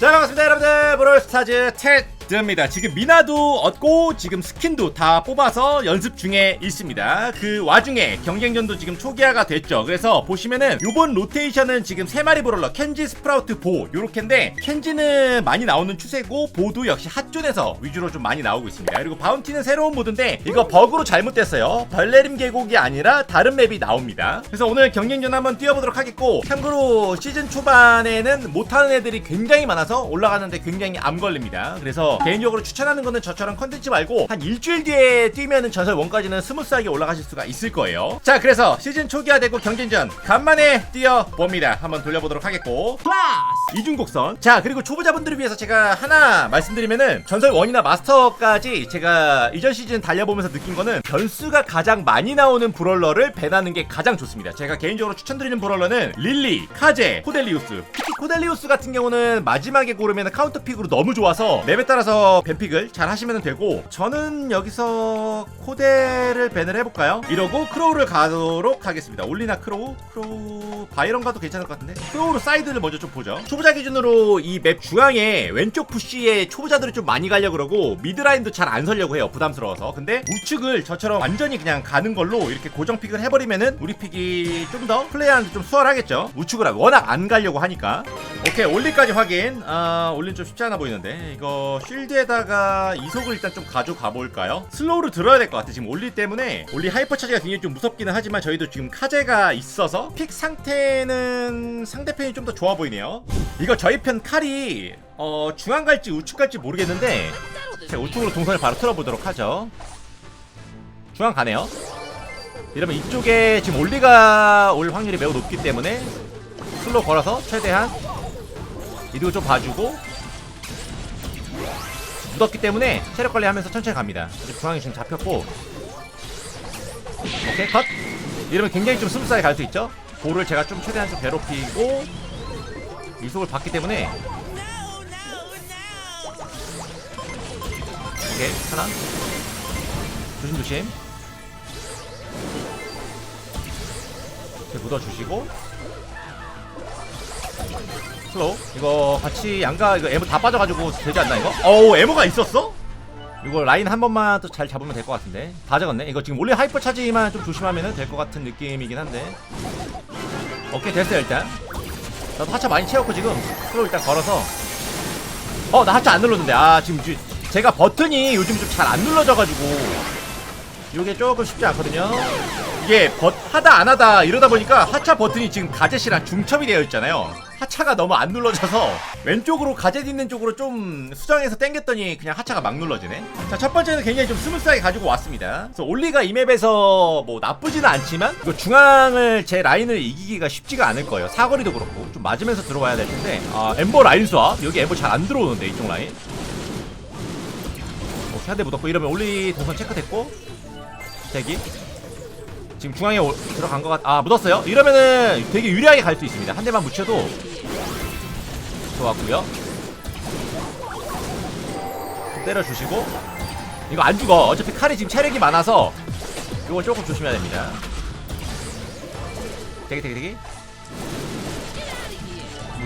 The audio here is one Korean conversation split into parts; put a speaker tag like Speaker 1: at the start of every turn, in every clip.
Speaker 1: 자 반갑습니다 여러분들. 브롤스타즈 테 드입니다. 지금 미나도 얻고 지금 스킨도 다 뽑아서 연습 중에 있습니다. 그 와중에 경쟁전도 지금 초기화가 됐죠. 그래서 보시면은 요번 로테이션은 지금 3마리 브롤러 켄지 스프라우트 보 요렇게인데 켄지는 많이 나오는 추세고 보도 역시 핫존에서 위주로 좀 많이 나오고 있습니다. 그리고 바운티는 새로운 모드인데 이거 버그로 잘못됐어요. 벌레림 계곡이 아니라 다른 맵이 나옵니다. 그래서 오늘 경쟁전 한번 뛰어보도록 하겠고 참고로 시즌 초반에는 못하는 애들이 굉장히 많아서 올라가는데 굉장히 암 걸립니다. 그래서 개인적으로 추천하는 거는 저처럼 컨텐츠 말고 한 일주일 뒤에 뛰면은 전설 1까지는 스무스하게 올라가실 수가 있을 거예요. 자 그래서 시즌 초기화되고 경쟁전 간만에 뛰어봅니다. 한번 돌려보도록 하겠고. 플러스! 이중곡선. 자 그리고 초보자분들을 위해서 제가 하나 말씀드리면은 전설 1이나 마스터까지 제가 이전 시즌 달려보면서 느낀 거는 변수가 가장 많이 나오는 브롤러를 밴하는 게 가장 좋습니다. 제가 개인적으로 추천드리는 브롤러는 릴리, 카제, 코델리우스. 특히 코델리우스 같은 경우는 마지막에 고르면 카운터픽으로 너무 좋아서 맵에 따라서 밴픽을 잘 하시면 되고 저는 여기서 코델을 밴을 해볼까요? 이러고 크로우를 가도록 하겠습니다. 올리나 크로우? 크로우 바이런 가도 괜찮을 것 같은데? 크로우로 사이드를 먼저 좀 보죠. 초보자 기준으로 이 맵 중앙에 왼쪽 푸시에 초보자들이 좀 많이 가려고 그러고 미드라인도 잘 안 설려고 해요. 부담스러워서. 근데 우측을 저처럼 완전히 그냥 가는 걸로 이렇게 고정 픽을 해버리면은 우리 픽이 좀 더 플레이하는데 좀 수월하겠죠? 우측을 워낙 안 가려고 하니까. 오케이 올리까지 확인. 아 올린 좀 쉽지 않아 보이는데. 이거 쉴드에다가 이속을 일단 좀 가져가 볼까요? 슬로우를 들어야 될 것 같아. 지금 올리 때문에 올리 하이퍼 차지가 굉장히 좀 무섭기는 하지만 저희도 지금 카제가 있어서 픽 상태는 상대편이 좀 더 좋아 보이네요. 이거 저희 편 칼이 어 중앙 갈지 우측 갈지 모르겠는데 제가 우측으로 동선을 바로 틀어보도록 하죠. 중앙 가네요. 이러면 이쪽에 지금 올리가 올 확률이 매우 높기 때문에 슬로우 걸어서 최대한 이득을 좀 봐주고 묻었기 때문에 체력 관리하면서 천천히 갑니다. 중앙이 지금 잡혔고. 오케이 컷. 이러면 굉장히 좀 스무스하게 갈 수 있죠? 볼을 제가 좀 최대한 좀 괴롭히고 이속을 받기 때문에. 오케이 하나. 조심조심. 이렇게 묻어주시고 슬로우? 이거 같이 양가 이거 에모 다 빠져가지고 되지 않나 이거? 어우 에모가 있었어? 이거 라인 한 번만 또 잘 잡으면 될 것 같은데. 다 적었네. 이거 지금 원래 하이퍼 차지만 좀 조심하면 될 것 같은 느낌이긴 한데. 오케이 됐어요 일단. 나도 하차 많이 채웠고 지금 슬로우 일단 걸어서. 어 나 하차 안 눌렀는데. 아 지금 지- 제가 버튼이 요즘 좀 잘 안 눌러져가지고. 이게 조금 쉽지 않거든요. 이게 버, 하다 안 하다 이러다 보니까 하차 버튼이 지금 가젯이랑 중첩이 되어 있잖아요 하차가 너무 안 눌러져서 왼쪽으로 가젯 있는 쪽으로 좀 수정해서 당겼더니 그냥 하차가 막 눌러지네. 자 첫 번째는 굉장히 좀 스무스하게 가지고 왔습니다. 그래서 올리가 이 맵에서 뭐 나쁘지는 않지만 이거 중앙을 제 라인을 이기기가 쉽지가 않을 거예요. 사거리도 그렇고 좀 맞으면서 들어와야 될 텐데. 아 엠버 라인 수압 여기 엠버 잘 안 들어오는데 이쪽 라인. 오케이 한대 묻었고 이러면 올리 동선 체크됐고. 대기. 지금 중앙에 올- 들어간 것 같.. 아 묻었어요? 이러면은 되게 유리하게 갈 수 있습니다. 한 대만 묻혀도 좋았고요. 좀 때려주시고. 이거 안 죽어. 어차피 칼이 지금 체력이 많아서 이거 조금 조심해야 됩니다. 대기 대기 대기.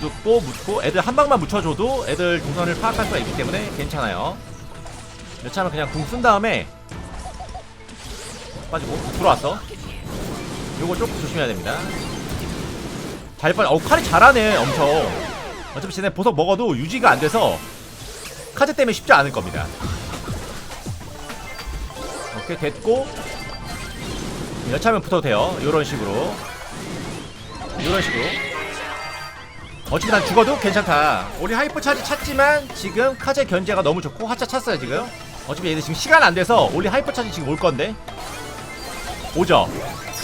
Speaker 1: 묻고 묻고 애들 한 방만 묻혀줘도 애들 동선을 파악할 수가 있기 때문에 괜찮아요. 여차하면 그냥 궁 쓴 다음에 빠지고 들어왔어 요거 조금 조심해야 됩니다. 잘 빠져 어 칼이 잘하네 엄청 어차피 쟤네 보석 먹어도 유지가 안 돼서 카드 때문에 쉽지 않을 겁니다. 오케이 됐고. 여차하면 붙어도 돼요. 요런 식으로. 요런 식으로. 어차피 난 죽어도 괜찮다. 우리 하이퍼 차지 찾지만 지금 카제 견제가 너무 좋고 하차 찼어요 지금. 어차피 얘들 지금 시간 안 돼서 우리 하이퍼 차지 지금 올 건데. 오죠.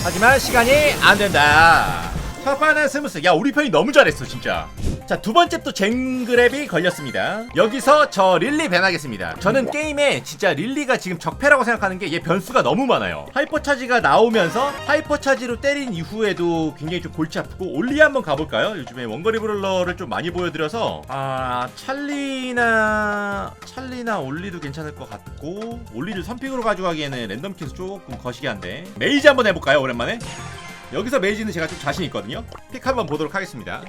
Speaker 1: 하지만 시간이 안 된다. 첫 판은 스무스. 야 우리 편이 너무 잘했어 진짜 자 두 번째 또 쟁그랩이 걸렸습니다. 여기서 저 릴리 밴하겠습니다. 저는 게임에 진짜 릴리가 지금 적패라고 생각하는 게 얘 변수가 너무 많아요. 하이퍼 차지가 나오면서 하이퍼 차지로 때린 이후에도 굉장히 좀 골치 아프고 올리 한번 가볼까요? 요즘에 원거리 브롤러를 좀 많이 보여드려서. 아 찰리나 찰리나 올리도 괜찮을 것 같고 올리를 선픽으로 가져가기에는 랜덤 킷이 조금 거시기 한데 메이지 한번 해볼까요 오랜만에? 여기서 메이지는 제가 좀 자신 있거든요. 픽 한번 보도록 하겠습니다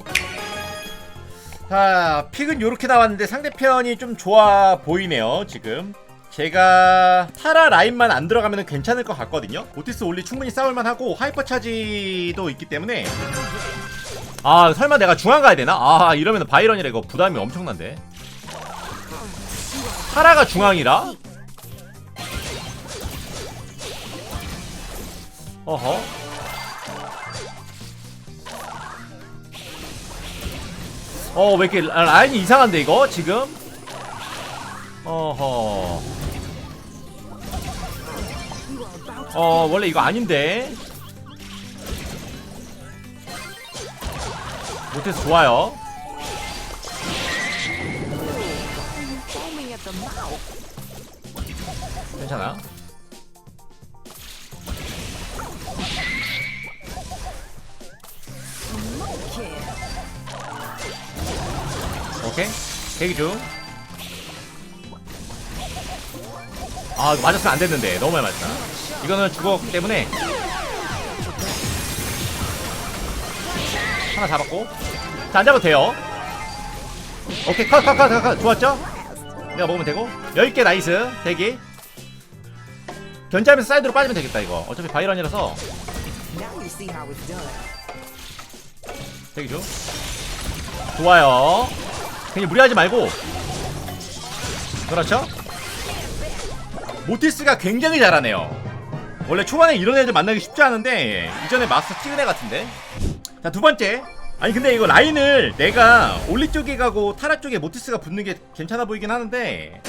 Speaker 1: 자, 픽은 요렇게 나왔는데 상대편이 좀 좋아 보이네요, 지금. 제가 타라 라인만 안 들어가면 괜찮을 것 같거든요. 오티스 올리 충분히 싸울만 하고 하이퍼 차지도 있기 때문에 아 설마 내가 중앙 가야 되나? 아 이러면 바이런이라 이거 부담이 엄청난데. 타라가 중앙이라? 어허. 어, 왜 이렇게 라- 라인이 이상한데, 이거? 지금? 어허. 어, 원래 이거 아닌데. 못해서 좋아요. 괜찮아. 오케이. 대기 중. 아, 이거 맞았으면 안 됐는데. 너무 많이 맞았다. 이거는 죽었기 때문에. 하나 잡았고. 자, 안 잡아도 돼요. 오케이, 컷, 컷, 컷, 컷, 컷. 좋았죠? 내가 먹으면 되고. 10개 나이스. 대기. 견제하면서 사이드로 빠지면 되겠다, 이거. 어차피 바이런이라서. 대기 중. 좋아요. 괜히 무리하지 말고. 그렇죠? 모티스가 굉장히 잘하네요. 원래 초반에 이런 애들 만나기 쉽지 않은데 이전에 마스터 찍은 애 같은데. 자 두 번째. 아니 근데 이거 라인을 내가 올리 쪽에 가고 타라 쪽에 모티스가 붙는 게 괜찮아 보이긴 하는데.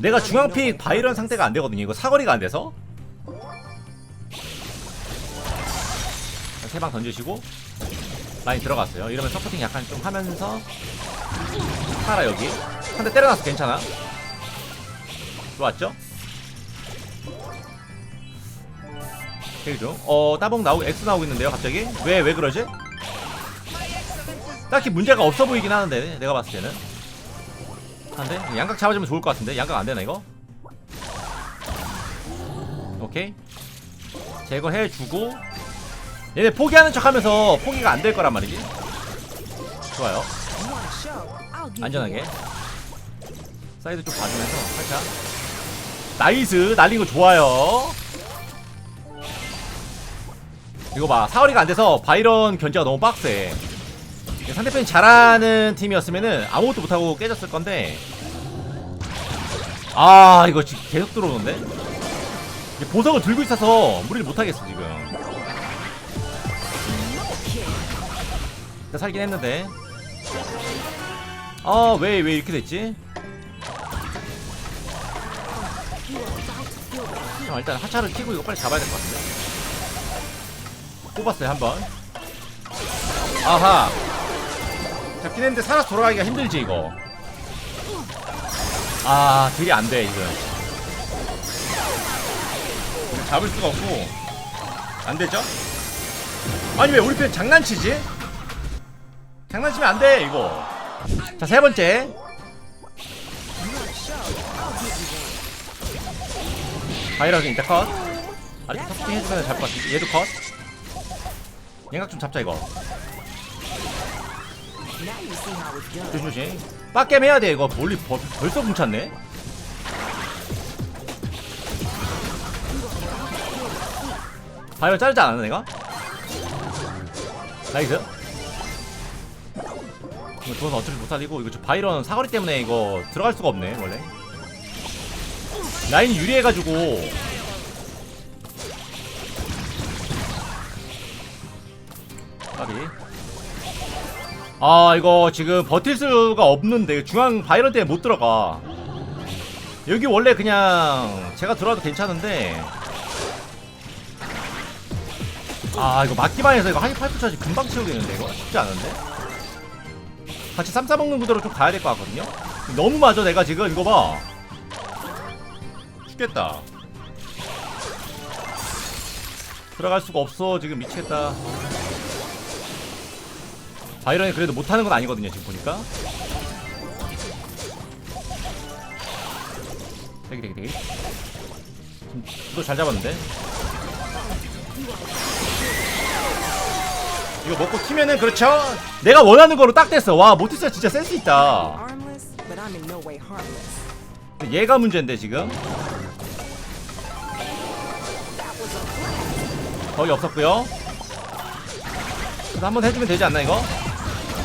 Speaker 1: 내가
Speaker 2: but
Speaker 1: 중앙
Speaker 2: you know
Speaker 1: 픽
Speaker 2: what?
Speaker 1: 바이런 상태가 안 되거든요. 이거 사거리가 안 돼서. 세 방 던지시고 라인 들어갔어요. 이러면 서포팅 약간 좀 하면서 타라 여기 한 대 때려놔서 괜찮아. 좋았죠? 좀. 어 따봉 나오고 X 나오고 있는데요. 갑자기 왜왜 그러지? 딱히 문제가 없어 보이긴 하는데 내가 봤을 때는. 한데 양각 잡아주면 좋을 것 같은데 양각 안 되나 이거? 오케이 제거해주고 얘네 포기하는 척하면서 포기가 안 될 거란 말이지. 좋아요. 안전하게. 사이드 좀 봐주면서 살짝. 나이스. 날린 거 좋아요. 이거 봐. 사거리가 안 돼서 바이런 견제가 너무 빡세. 상대편이 잘하는 팀이었으면은 아무것도 못하고 깨졌을 건데. 아 이거 지금 계속 들어오는데? 보석을 들고 있어서 무리를 못하겠어 지금 일단 살긴 했는데. 아왜왜 이렇게 됐지? 자, 일단 하차를 키고 이거 빨리 잡아야 될 것 같은데. 뽑았어요 한번. 아하. 잡긴 했는데 살아서 돌아가기가 힘들지 이거. 아 딜이 안돼 이거 이거. 잡을 수가 없고. 안 되죠? 아니 왜 우리 편 장난치지? 장난치면 안 돼 이거. 자 세 번째. 바이러스 인터 컷. 아래쪽 터프팅 해주면 잡을 것 같은데. 얘도 컷. 양각 좀 잡자 이거. 조심조심. 빡겜 해야 돼 이거. 멀리 벌, 벌써 뭉쳤네. 바이러 자르지 않았나 내가? 나이스 이거 돈 어차피 못 살리고 이거 저 바이런 사거리 때문에 이거 들어갈 수가 없네 원래. 라인이 유리해가지고. 까비. 아 이거 지금 버틸 수가 없는데 중앙 바이런 때문에 못 들어가. 여기 원래 그냥 제가 들어와도 괜찮은데. 아 이거 맞기만 해서 이거 하이 파이프 차지 금방 채우겠는데 이거? 쉽지 않은데 같이 쌈 싸먹는 구도로 좀 가야 될 것 같거든요. 너무 맞아 내가 지금. 이거 봐. 죽겠다. 들어갈 수가 없어 지금. 미치겠다. 바이런이 그래도 못하는 건 아니거든요 지금 보니까. 되게 되게 되게 구도 잘 잡았는데 이거 먹고 튀면은 그렇죠 내가 원하는 거로 딱 됐어 와 모티스가 진짜 센스 있다. 얘가 문제인데 지금 거의 없었고요 한번 해주면 되지 않나 이거?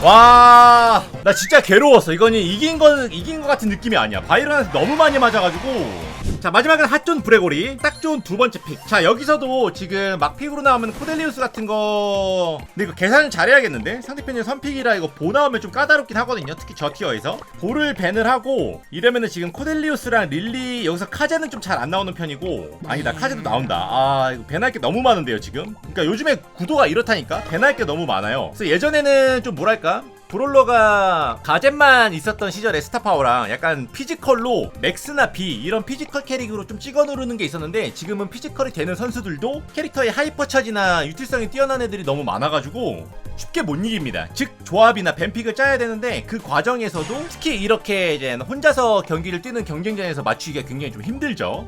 Speaker 1: 와, 나 진짜 괴로웠어. 이거는 이긴 거 이긴 거 같은 느낌이 아니야. 바이런한테 너무 많이 맞아가지고. 자 마지막은 핫존 브레고리 딱 좋은 두 번째 픽. 자 여기서도 지금 막픽으로 나오면 코델리우스 같은 거. 근데 이거 계산을 잘해야겠는데 상대편이 선픽이라 이거 보 나오면 좀 까다롭긴 하거든요. 특히 저 티어에서 보를 밴을 하고 이러면은 지금 코델리우스랑 릴리 여기서 카제는 좀 잘 안 나오는 편이고 아니다 카제도 나온다. 아 이거 밴할 게 너무 많은데요 지금. 그러니까 요즘에 구도가 이렇다니까 밴할 게 너무 많아요. 그래서 예전에는 좀 뭐랄까 브롤러가 가젯만 있었던 시절에 스타파워랑 약간 피지컬로 맥스나 비 이런 피지컬 캐릭으로 좀 찍어 누르는 게 있었는데 지금은 피지컬이 되는 선수들도 캐릭터의 하이퍼 차지나 유틸성이 뛰어난 애들이 너무 많아가지고 쉽게 못 이깁니다. 즉 조합이나 뱀픽을 짜야 되는데 그 과정에서도 특히 이렇게 이제 혼자서 경기를 뛰는 경쟁전에서 맞추기가 굉장히 좀 힘들죠.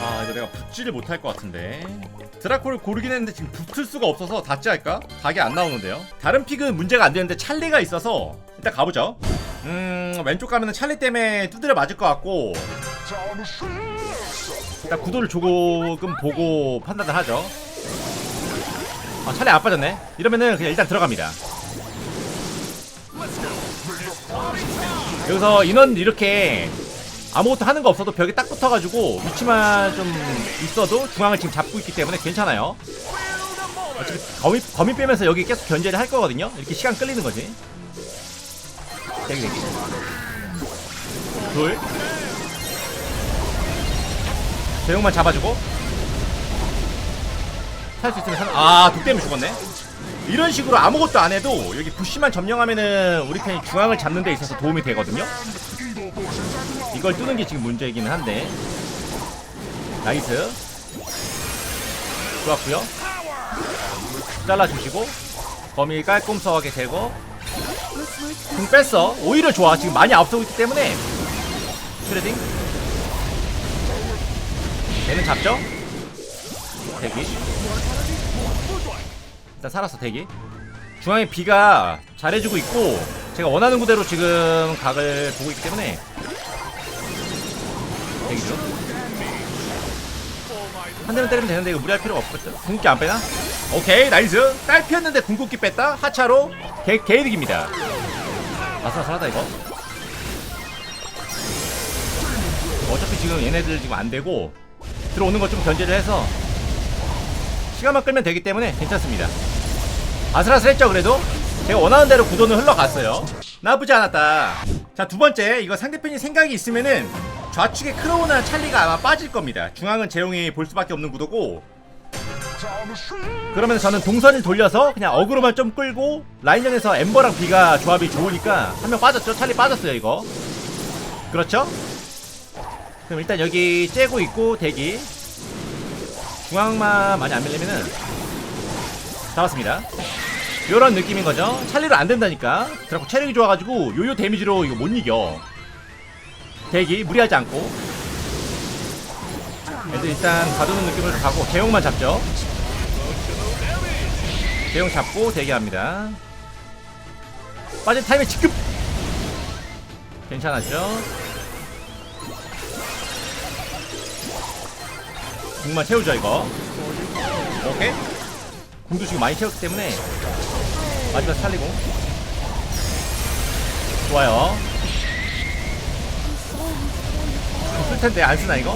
Speaker 1: 아 이거 내가 붙지를 못할 것 같은데. 드라코를 고르긴 했는데 지금 붙을 수가 없어서 닫지 할까? 각이 안 나오는데요. 다른 픽은 문제가 안 되는데 찰리가 있어서 일단 가보죠. 음 왼쪽 가면은 찰리 때문에 두드려 맞을 것 같고. 일단 구도를 조금 보고 판단을 하죠. 아 찰리 안 빠졌네. 이러면은 그냥 일단 들어갑니다. 여기서 인원 이렇게 아무것도 하는 거 없어도 벽에 딱 붙어가지고 위치만 좀 있어도 중앙을 지금 잡고 있기 때문에 괜찮아요. 거미, 거미 빼면서 여기 계속 견제를 할 거거든요. 이렇게 시간 끌리는 거지. 대기 대기. 둘. 대용만 잡아주고. 살 수 있으면 산. 아, 독 때문에 죽었네. 이런 식으로 아무것도 안 해도 여기 부시만 점령하면은 우리 편이 중앙을 잡는 데 있어서 도움이 되거든요. 이걸 뚫는 게 지금 문제이기는 한데. 나이스. 좋았고요. 잘라주시고 범위 깔끔하게 되고. 궁 뺐어. 오히려 좋아. 지금 많이 앞서고 있기 때문에. 트레딩. 얘는 잡죠? 대기 일단 살았어 대기. 중앙에 비가 잘해주고 있고 제가 원하는 구대로 지금 각을 보고 있기 때문에. 대기 중. 한 대만 때리면 되는데 이거 무리할 필요가 없겠죠? 궁극기 안 빼나? 오케이 나이스. 딸 피었는데 궁극기 뺐다. 하차로 개, 개이득입니다. 아슬아슬하다 이거. 어차피 지금 얘네들 지금 안 되고 들어오는 거좀 견제를 해서 시간만 끌면 되기 때문에 괜찮습니다 아슬아슬했죠 그래도? 제가 원하는 대로 구도는 흘러갔어요. 나쁘지 않았다. 자 두 번째 이거 상대편이 생각이 있으면은 좌측에 크로우나 찰리가 아마 빠질 겁니다. 중앙은 재용이 볼 수밖에 없는 구도고. 그러면 저는 동선을 돌려서 그냥 어그로만 좀 끌고 라인전에서 엠버랑 비가 조합이 좋으니까 한 명 빠졌죠? 찰리 빠졌어요 이거. 그렇죠? 그럼 일단 여기 째고 있고 대기. 중앙만 많이 안 밀리면은 잡았습니다. 요런 느낌인 거죠. 찰리로 안 된다니까. 드라고 체력이 좋아가지고 요요 데미지로 이거 못 이겨. 대기 무리하지 않고. 애들 일단 가두는 느낌을 가고 대용만 잡죠. 대용 잡고 대기합니다. 빠진 타임에 직급! 괜찮았죠? 궁만 채우죠 이거. 오케이 궁도 지금 많이 채웠기 때문에 마지막 살리고 좋아요 쓸 텐데 안 쓰나 이거?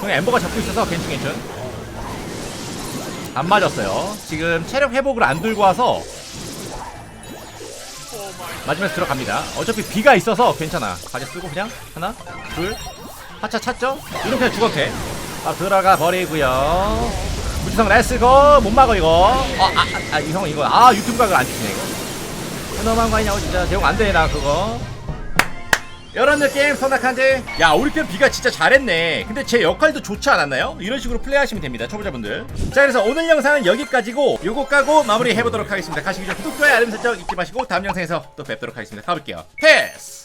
Speaker 1: 그냥 엠버가 잡고 있어서 괜찮 괜찮. 안 맞았어요. 지금 체력 회복을 안 들고 와서 맞으면서 들어갑니다. 어차피 비가 있어서 괜찮아. 가게 쓰고 그냥 하나, 둘, 하차 찼죠? 이렇게 죽어도 돼. 아 들어가 버리고요. 무지성 레스고 못 막어 이거. 아아아형 이거 아 유튜브 각을 안 주시네 이거. 너무한 거 아니냐고 진짜 대용 안돼나 그거. 이런 느낌 선악한지 야 우리 편 비가 진짜 잘했네 근데 제 역할도 좋지 않았나요? 이런 식으로 플레이하시면 됩니다 초보자분들 자 그래서 오늘 영상은 여기까지고 요거 까고 마무리 해보도록 하겠습니다 가시기 전 구독, 좋아요, 알림 설정 잊지 마시고 다음 영상에서 또 뵙도록 하겠습니다 가볼게요 패스